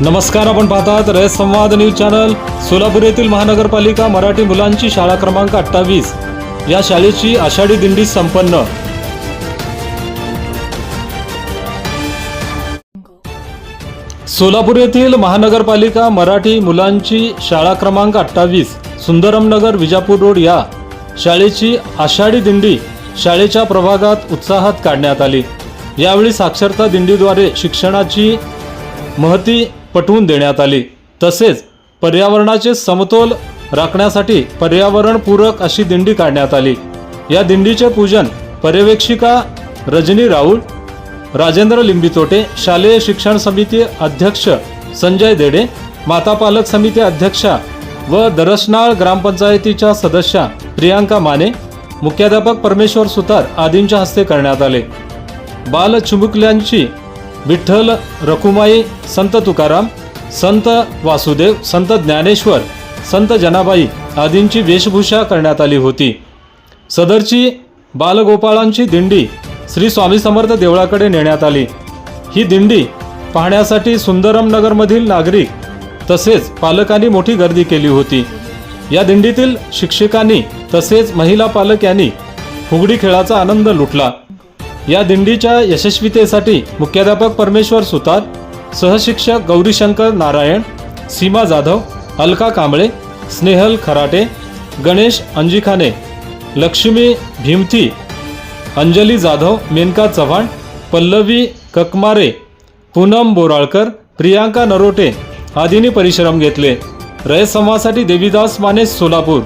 नमस्कार आपण पाहतात रयत संवाद न्यूज चॅनल. सोलापूर येथील महानगरपालिका मराठी मुलांची शाळा क्रमांक अठ्ठावीस. या शाळेची आषाढी दिंडी संपन्न. सोलापूर येथील महानगरपालिका मराठी मुलांची शाळा क्रमांक अठ्ठावीस सुंदरमनगर विजापूर रोड या शाळेची आषाढी दिंडी शाळेच्या प्रभागात उत्साहात काढण्यात आली. यावेळी साक्षरता दिंडीद्वारे शिक्षणाची महती पटवून देण्यात आली. तसेच पर्यावरणाचे समतोल राखण्यासाठी पर्यावरणपूरक अशी दिंडी काढण्यात आली. या दिंडीचे पूजन पर्यवेक्षिका रजनी राऊळ राजेंद्र लिंबितोटे शालेय शिक्षण समिती अध्यक्ष संजय देडे माता पालक समिती अध्यक्षा व दरसनाळ ग्रामपंचायतीच्या सदस्या प्रियांका माने मुख्याध्यापक परमेश्वर सुतार आदींच्या हस्ते करण्यात आले. बाल चिमुकल्यांची विठ्ठल रखुमाई संत तुकाराम संत वासुदेव संत ज्ञानेश्वर संत जनाबाई आदींची वेशभूषा करण्यात आली होती. सदरची बालगोपाळांची दिंडी श्री स्वामी समर्थ देवळाकडे नेण्यात आली. ही दिंडी पाहण्यासाठी सुंदरम नगरमधील नागरिक तसेच पालकांनी मोठी गर्दी केली होती. या दिंडीतील शिक्षकांनी तसेच महिला पालक यांनी फुगडी खेळाचा आनंद लुटला. या दिंडीच्या यशस्वीतेसाठी मुख्याध्यापक परमेश्वर सुतार सहशिक्षक गौरीशंकर नारायण सीमा जाधव अलका कांबळे स्नेहल खराटे गणेश अंजिखाने लक्ष्मी भीमथी अंजली जाधव मेनका चव्हाण पल्लवी ककमारे पूनम बोराळकर प्रियांका नरोटे आदींनी परिश्रम घेतले. रयत देवीदास माने सोलापूर.